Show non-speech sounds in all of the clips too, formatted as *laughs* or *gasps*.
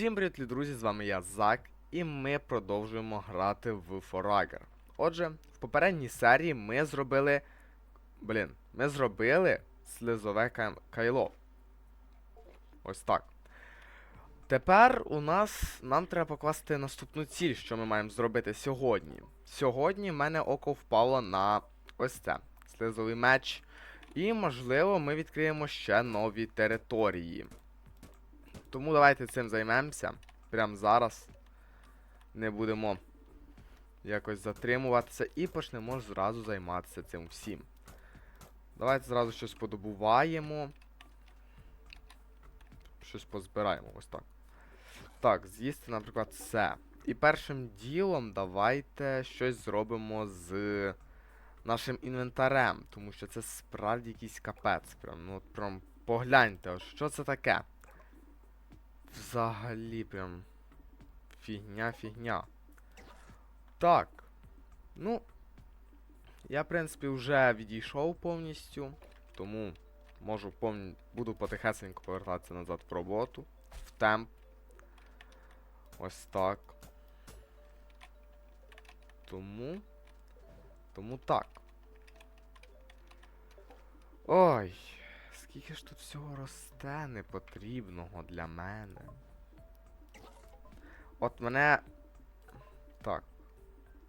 Всім привіт, друзі! З вами я Зак, і ми продовжуємо грати в Форагер. Отже, в попередній серії ми зробили. Блін, ми зробили слизове кайло. Ось так. Тепер у нас нам треба покласти наступну ціль, що ми маємо зробити сьогодні. Сьогодні в мене око впало на ось це слизовий меч. І, можливо, ми відкриємо ще нові території. Тому давайте цим займемося. Прямо зараз. Не будемо якось затримуватися і почнемо зразу займатися цим всім. Давайте зразу щось подобуваємо. Щось позбираємо, ось так. Так, з'їсти, наприклад, це. І першим ділом давайте щось зробимо з нашим інвентарем, тому що це справді якийсь капець. Прям, ну прям погляньте, що це таке. Взагалі прям фігня, фігня. Так. Ну. Я, в принципі, вже відійшов повністю. Тому можу повні... буду потихесенько повертатися назад в роботу. В темп. Ось так. Тому. Тому так. Ой. Скільки ж тут всього росте непотрібного для мене. От мене. Так.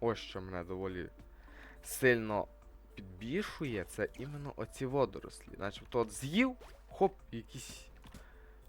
Ось що мене доволі сильно підбішує, це іменно оці водорослі. Начебто от з'їв, хоп, якийсь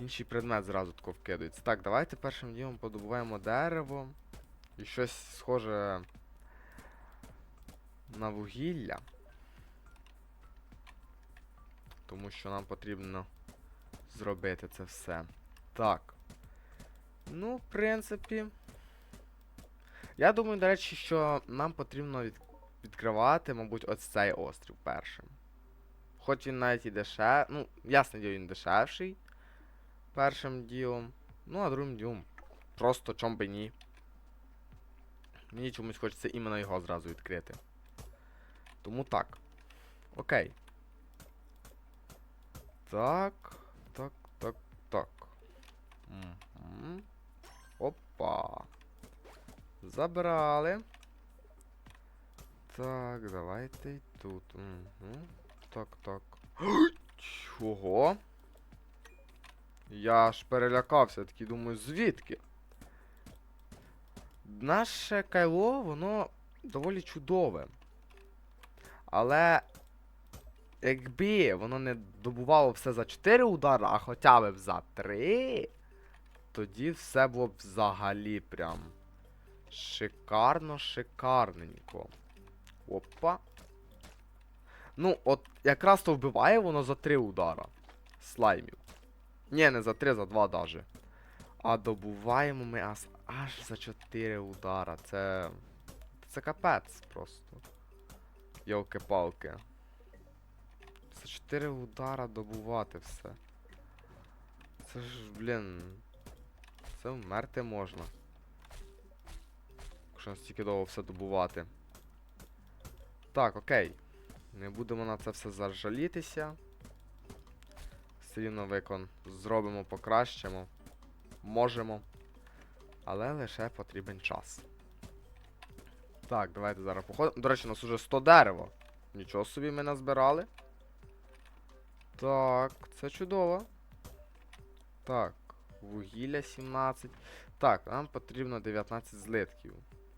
інший предмет зразу тако вкидається. Так, давайте першим ділом подобуваємо дерево. І щось схоже на вугілля. Тому що нам потрібно зробити це все. Так. Ну, в принципі. Я думаю, до речі, що нам потрібно від... відкривати, мабуть, ось цей острів першим. Хоч він навіть і дешев... Ну, ясно діло, він дешевший. Першим ділом. Ну, а другим ділом. Просто чом би ні. Мені чомусь хочеться іменно його зразу відкрити. Тому так. Окей. Так, так, так, так. Угу. Опа. Забрали. Так, давайте й тут. Угу. Так, так. *gasps* Чого? Я ж перелякався, такий думаю, звідки? Наше кайло, воно доволі чудове. Але якби воно не добувало все за 4 удари, а хоча б за 3, тоді все було б взагалі прям шикарно, шикарненько. Опа. Ну, от якраз то вбиває воно за 3 удара. Слаймів. Ні, не за 3, за 2 даже. А добуваємо ми аж, аж за 4 удара. Це. Це капець просто. Йолки-палки. За 4 удара добувати все. Це ж, блін. Це вмерти можна. Якщо настільки довго все добувати. Так, окей. Не будемо на це все зажалітися. Все рівно викон зробимо, покращимо. Можемо. Але лише потрібен час. Так, давайте зараз походимо. До речі, у нас уже 100 дерева. Нічого собі ми назбирали. Так, це чудово. Так, вугілля 17. Так, нам потрібно 19 злитків.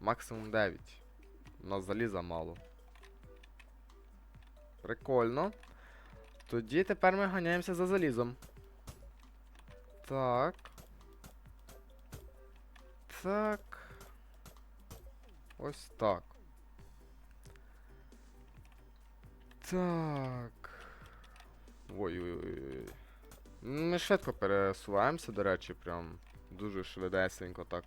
Максимум 9. У нас заліза мало. Прикольно. Тоді тепер ми ганяємося за залізом. Так. Так. Ось так. Так. Ой-ой-ой. Ми швидко пересуваємося, до речі, прям дуже швидесенько так.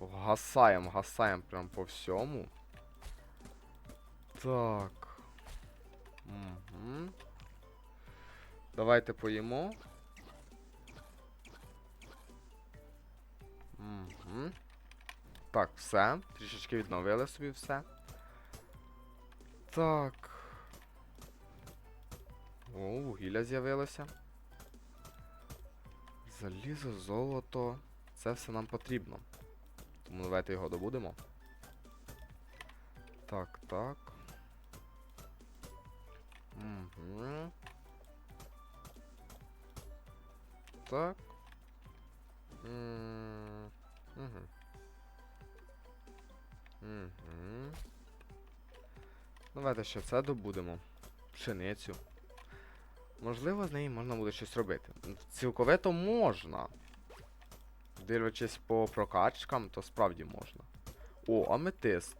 Гасаємо, гасаємо прям по всьому. Так. Угу. Давайте поїмо. Угу. Так, все. Трішечки відновили собі все. Так. О, вугілля з'явилося. Залізо, золото. Це все нам потрібно. Тому давайте його добудемо. Так, так. Угу. Так. Угу. Угу. Давайте ще це добудемо. Пшеницю. Можливо, з неї можна буде щось робити. Цілковито можна. Дивлячись по прокачкам, то справді можна. О, аметист.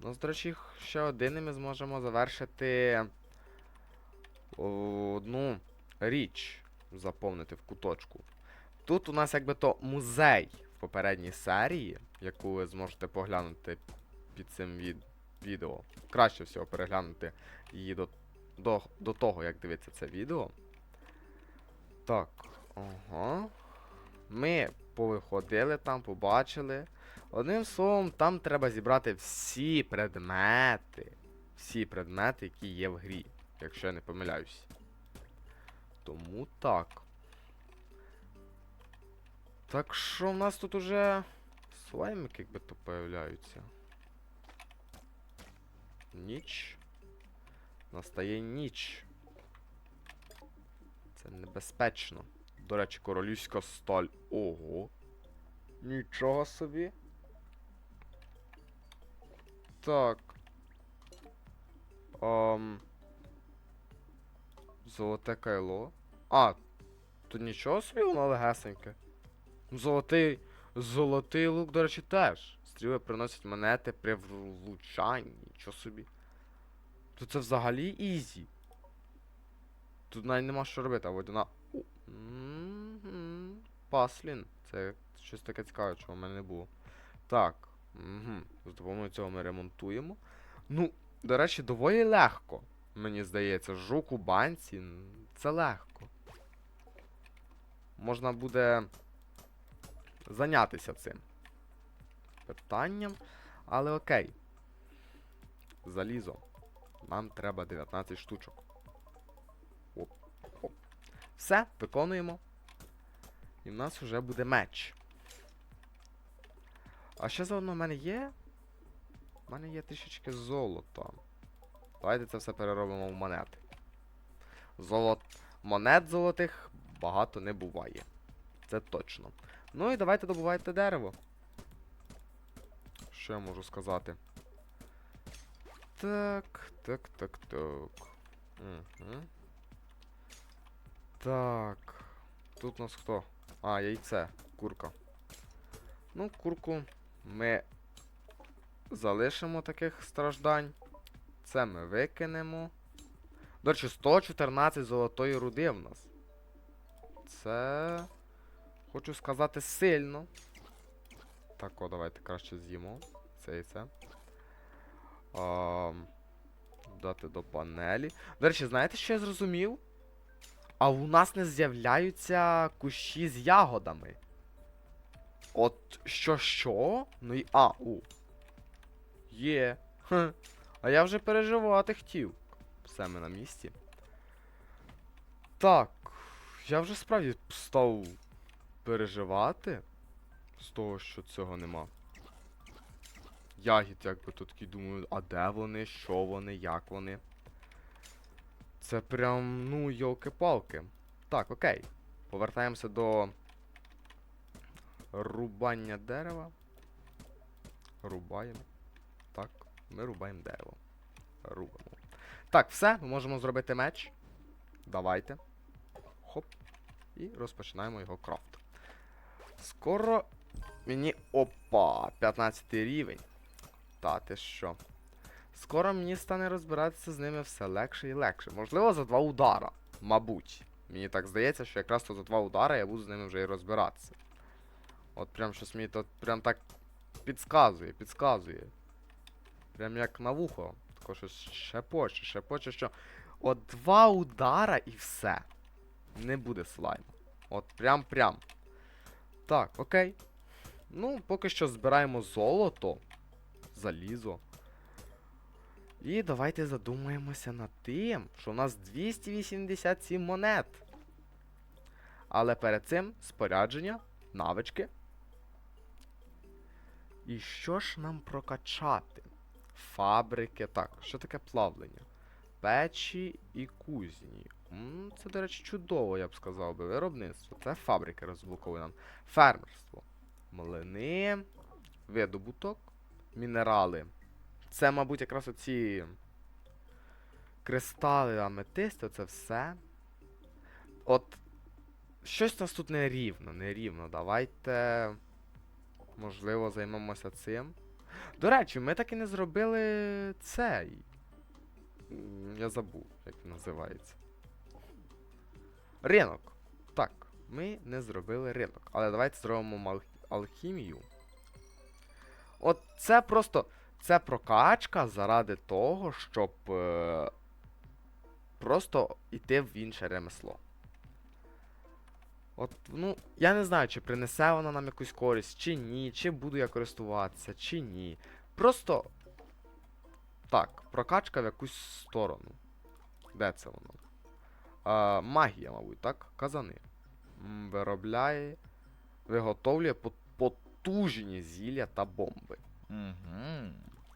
Ну, до речі, ще один і ми зможемо завершити одну річ заповнити в куточку. Тут у нас якби то музей в попередній серії, яку ви зможете поглянути під цим від... відео. Краще всього переглянути її до, до, до того, як дивиться це відео. Так, ага. Ми повиходили там, побачили. Одним словом, там треба зібрати всі предмети. Всі предмети, які є в грі, якщо я не помиляюсь. Тому так. Так що в нас тут уже слаймики якби то появляються. Ніч. Настає ніч. Це небезпечно. До речі, королівська сталь. Ого. Нічого собі. Так. Ам... Золоте кайло. А, тут нічого собі воно легесеньке. Золотий. Золотий лук, до речі, теж. Стріли приносять монети при влучанні. Нічого собі. Тут це взагалі ізі. Тут навіть нема що робити, а водяна. О, мгм. Паслін. Це щось таке цікаве, чого в мене не було. Так. Угу. З допомогою цього ми ремонтуємо. Ну, до речі, доволі легко. Мені здається, жук у банці. Це легко. Можна буде зайнятися цим питанням. Але окей. Залізо. Нам треба 19 штучок. Оп, оп. Все, виконуємо. І в нас вже буде меч. А ще заодно в мене є. У мене є трішечки золота. Давайте це все переробимо в монети. Золот... Монет золотих багато не буває. Це точно. Ну і давайте добувайте дерево. Що я можу сказати? Так, так, так, так. Угу. Так. Тут у нас хто? А, яйце, курка. Ну, курку ми залишимо таких страждань. Це ми викинемо. До речі, 114 золотої руди в нас. Це. Хочу сказати сильно. Так, о, давайте краще з'їмо. Це і це. А, дати до панелі. До речі, знаєте, що я зрозумів? А у нас не з'являються кущі з ягодами. От що що? Ну і. А, у. Є. Хм. А я вже переживати хотів. Все ми на місці. Так. Я вже справді став переживати з того, що цього нема. Ягід, якби тут такий думаю, а де вони, що вони, як вони. Це прям, ну, йолки-палки. Так, окей. Повертаємося до рубання дерева. Рубаємо. Так, ми рубаємо дерево. Рубимо. Так, все, ми можемо зробити меч. Давайте. Хоп. І розпочинаємо його крафт. Скоро мені. Опа! 15 рівень. Та ти що? Скоро мені стане розбиратися з ними все легше і легше. Можливо, за два удара. Мабуть. Мені так здається, що якраз то за два удара я буду з ними вже і розбиратися. От прям щось мені тут прям так підсказує, підсказує. Прям як на вухо. Тако щось шепоче, шепоче, що. От два удара і все. Не буде слайму. От прям-прям. Так, окей. Ну, поки що збираємо золото, залізо. І давайте задумаємося над тим, що у нас 287 монет. Але перед цим спорядження, навички. І що ж нам прокачати? Фабрики. Так, що таке плавлення? Печі і кузні. Це, до речі, чудово, я б сказав би. Виробництво. Це фабрики розблоковує нам. Фермерство. Млини. Видобуток. Мінерали. Це, мабуть, якраз оці кристали аметисту, це все. От. Щось у нас тут нерівно, нерівно. Давайте. Можливо, займемося цим. До речі, ми так і не зробили цей. Я забув, як він називається. Ринок. Так, ми не зробили ринок. Але давайте зробимо алхімію. От це просто. Це прокачка заради того, щоб е, просто йти в інше ремесло. От, ну, я не знаю, чи принесе вона нам якусь користь, чи ні, чи буду я користуватися, чи ні. Просто. Так, прокачка в якусь сторону. Де це воно? А, магія, мабуть, так? Казани. Виробляє. Виготовлює потужні зілля та бомби. Угу.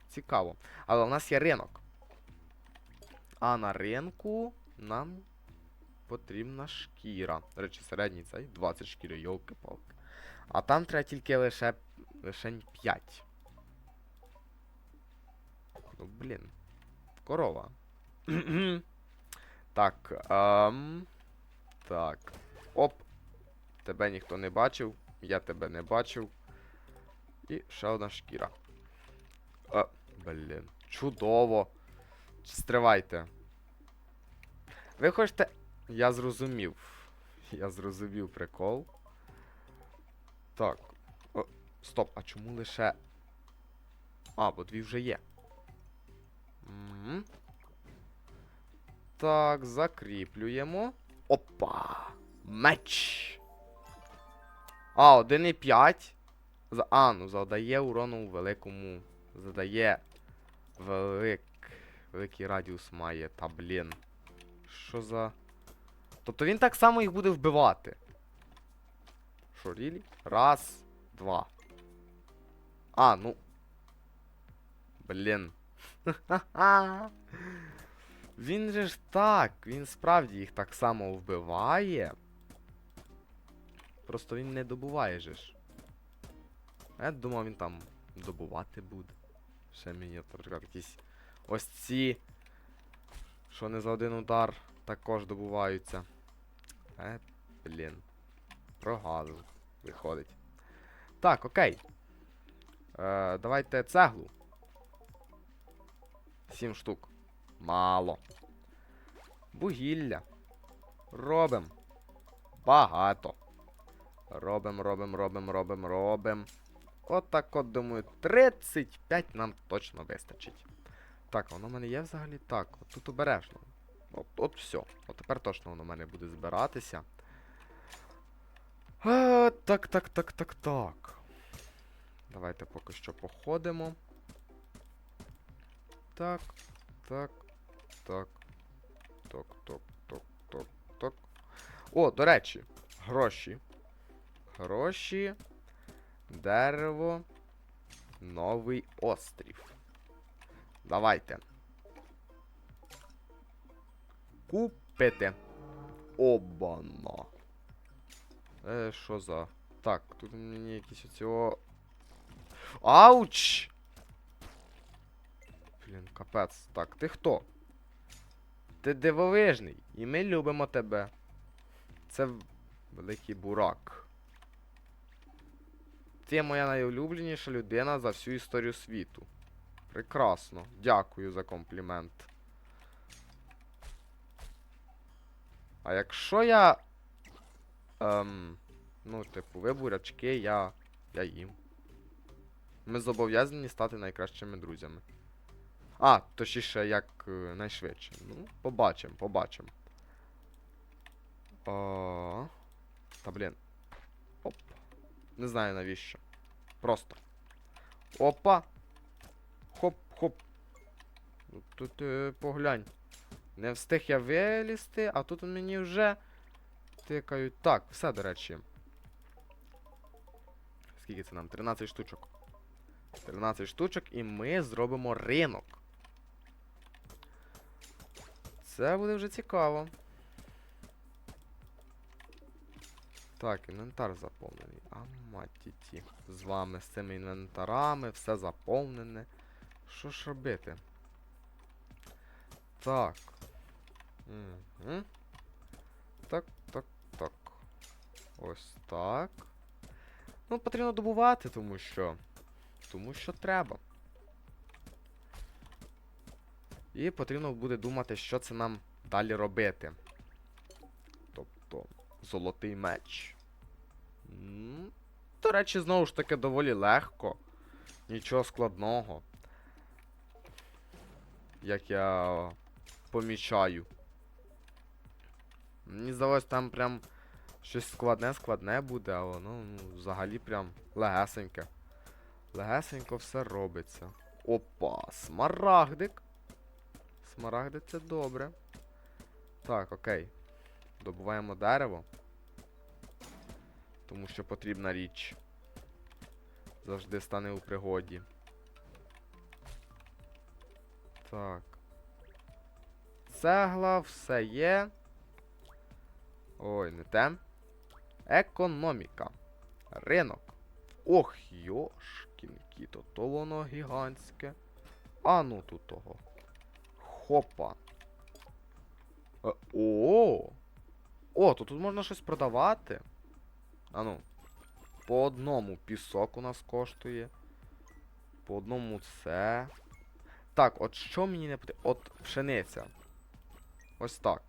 Цікаво. Але у нас є ринок. А на ринку нам потрібна шкіра. До речі, середній цей 20 шкіри, йолки-палки. А там треба тільки лише. лише 5. Ну, блін. Корова. *clears throat* так. Ем, так. Оп. Тебе ніхто не бачив. Я тебе не бачив. І ще одна шкіра. А, блін. Чудово. Стривайте. Ви хочете. Я зрозумів. Я зрозумів прикол. Так. О, стоп, а чому лише. А, бо дві вже є. Мгм. Так, закріплюємо. Опа! Меч! А, 1,5. А, ну завдає урону великому. Задає велик... великий радіус має, та блін. Що за. Тобто він так само їх буде вбивати. Що, рілі? Раз, два. А, ну. Блін. *laughs* Він же ж так, він справді їх так само вбиває. Просто він не добуває же ж. А я думав, він там добувати буде. Ще мені, наприклад, якісь ось ці, що не за один удар також добуваються. Е, блін. Прогадив. Виходить. Так, окей. Е, давайте цеглу. Сім штук. Мало. Вугілля. Робим. Багато. Робим, робим, робим, робим, робим. От от, думаю, 35 нам точно вистачить. Так, воно в мене є взагалі так. От тут обережно. От, от все. От тепер точно воно в мене буде збиратися. А, так, так, так, так, так. Давайте поки що походимо. Так, так, так. Так, так, так, так, так. О, до речі, гроші. Гроші. Дерево. Новий острів. Давайте. Купити. Обана. Е, що за. Так, тут мені якісь оцього. Ауч! Блін, капець. Так, ти хто? Ти дивовижний. І ми любимо тебе. Це великий бурак. Ти моя найулюбленіша людина за всю історію світу. Прекрасно. Дякую за комплімент. А якщо я. Ем, ну, типу, ви бурячки, я. я їм. Ми зобов'язані стати найкращими друзями. А, точніше, як е, найшвидше. Ну, побачимо, побачимо. О, та блін. Оп. Не знаю навіщо. Просто. Опа. Хоп-хоп. Ну, Тут е, поглянь. Не встиг я вилізти, а тут мені вже тикають. Так, все, до речі. Скільки це нам? 13 штучок. 13 штучок, і ми зробимо ринок. Це буде вже цікаво. Так, інвентар заповнений. А матіті. З вами, з цими інвентарами, все заповнене. Що ж робити? Так. Угу. Так, так, так. Ось так. Ну, потрібно добувати, тому що. Тому що треба. І потрібно буде думати, що це нам далі робити. Тобто, золотий меч. До речі, знову ж таки, доволі легко. Нічого складного. Як я помічаю. Мені здалось, там прям щось складне-складне буде, а воно ну, взагалі прям легесеньке. Легесенько все робиться. Опа, смарагдик. Смарагдик це добре. Так, окей. Добуваємо дерево. Тому що потрібна річ. Завжди стане у пригоді. Так. Цегла, все є. Ой, не те. Економіка. Ринок. Ох, йошкінки, то то воно гігантське. А ну тут того. Хопа. Е, О! О, то тут можна щось продавати. А ну. По одному пісок у нас коштує. По одному це. Так, от що мені не потрібно? От пшениця. Ось так.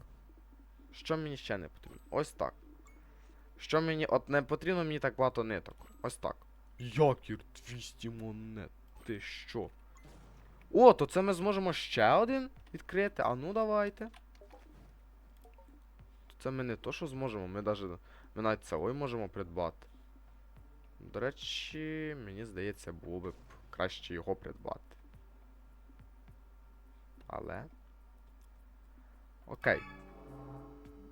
Що мені ще не потрібно? Ось так. Що мені. От не потрібно мені так багато ниток. Ось так. Якір 200 монет. Ти що? О, то це ми зможемо ще один відкрити. А ну давайте. Це ми не то, що зможемо, ми навіть. Ми навіть цілий можемо придбати. До речі, мені здається, було б краще його придбати. Але. Окей.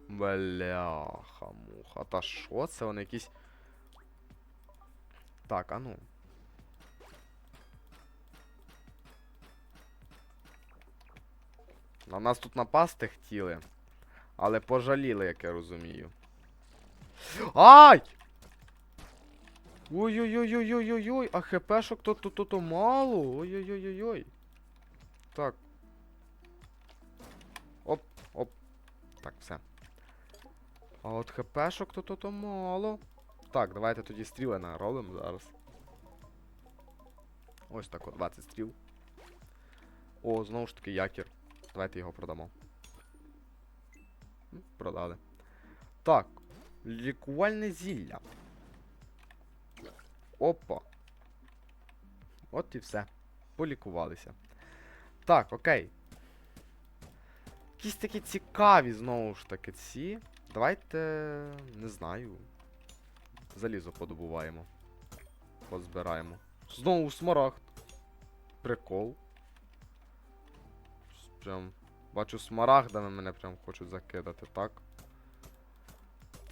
Бляха, муха. Та що це? Вони якісь. Так, а ну. На нас тут напасти хотіли. Але пожаліли, як я розумію. Ай! Ой-ой-ой-ой-ой-ой-ой, а хпшок то то то то мало. Ой-ой-ой-ой-ой. Так. Оп, оп. Так, все. А от хпшок то то то мало. Так, давайте тоді стріли наробимо зараз. Ось так от 20 стріл. О, знову ж таки якір. Давайте його продамо. Продали. Так. Лікувальне зілля. Опа. От і все. Полікувалися. Так, окей. Якісь такі цікаві, знову ж таки, ці. Давайте. Не знаю. Залізо подобуваємо. Позбираємо. Знову смарагд. Прикол. Прям. Бачу, смарагдами мене прям хочуть закидати, так?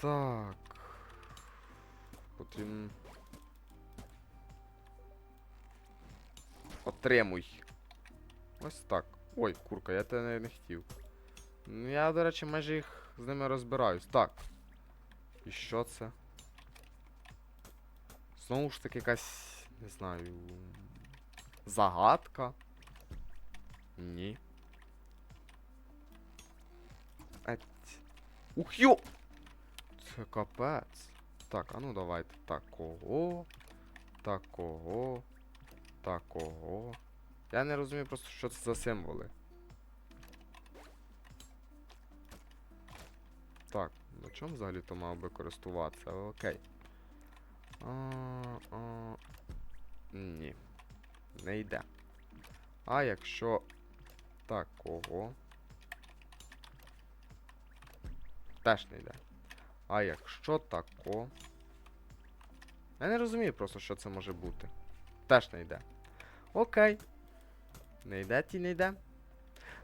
Так. Потрібно. Отримуй. Ось так. Ой, курка, я тебе не, не хотів. Ну, Я, до речі, майже їх з ними розбираюсь. Так. І що це? Знову ж таки якась. Не знаю. Загадка. Ні. Ух йо! Це капець. Так, а ну давайте. Такого. Такого. Такого. Я не розумію просто, що це за символи. Так, на чому взагалі то мав би користуватися? Окей. А, а, ні. Не йде. А якщо такого. Теж не йде. А якщо тако. Я не розумію просто, що це може бути. Теж не йде. Окей. Не йде, ті не йде.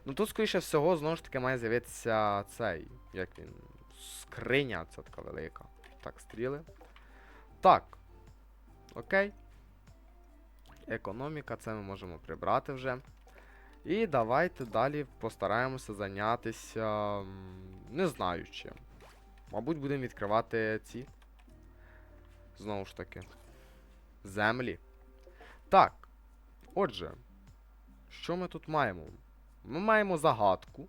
Ну тут, скоріше всього, знову ж таки, має з'явитися цей. Як він? скриня, це така велика. Так, стріли. Так. Окей. Економіка, це ми можемо прибрати вже. І давайте далі постараємося зайнятися. Не знаю чим. Мабуть, будемо відкривати ці. Знову ж таки. Землі. Так. Отже, що ми тут маємо? Ми маємо загадку.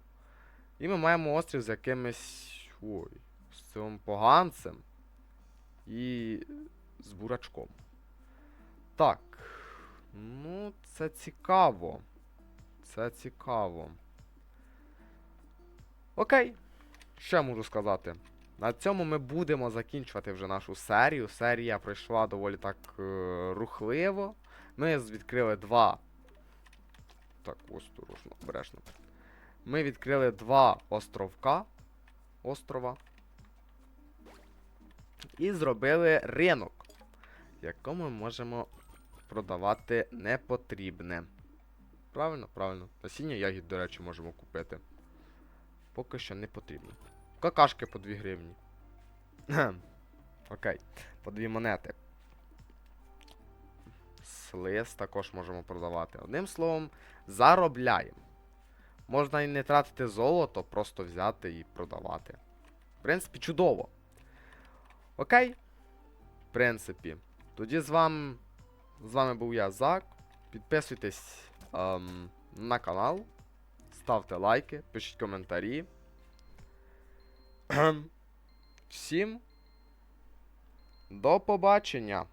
І ми маємо острів з якимось. Ой, з цим поганцем. І з бурачком. Так. Ну, це цікаво. Це цікаво. Окей. Я можу сказати? На цьому ми будемо закінчувати вже нашу серію. Серія пройшла доволі так е, рухливо. Ми відкрили два. Так, осторожно, обережно. Ми відкрили два островка. Острова. І зробили ринок, якому ми можемо продавати непотрібне. Правильно, правильно. Насіння ягід, до речі, можемо купити. Поки що не потрібно. Какашки по 2 гривні. *clears throat* Окей. По 2 монети. Слиз також можемо продавати. Одним словом, заробляємо. Можна і не тратити золото, просто взяти і продавати. В принципі, чудово. Окей? В принципі. Тоді з вами, з вами був я, Зак. Підписуйтесь ем, на канал. Ставте лайки, пишіть коментарі. Всім до побачення!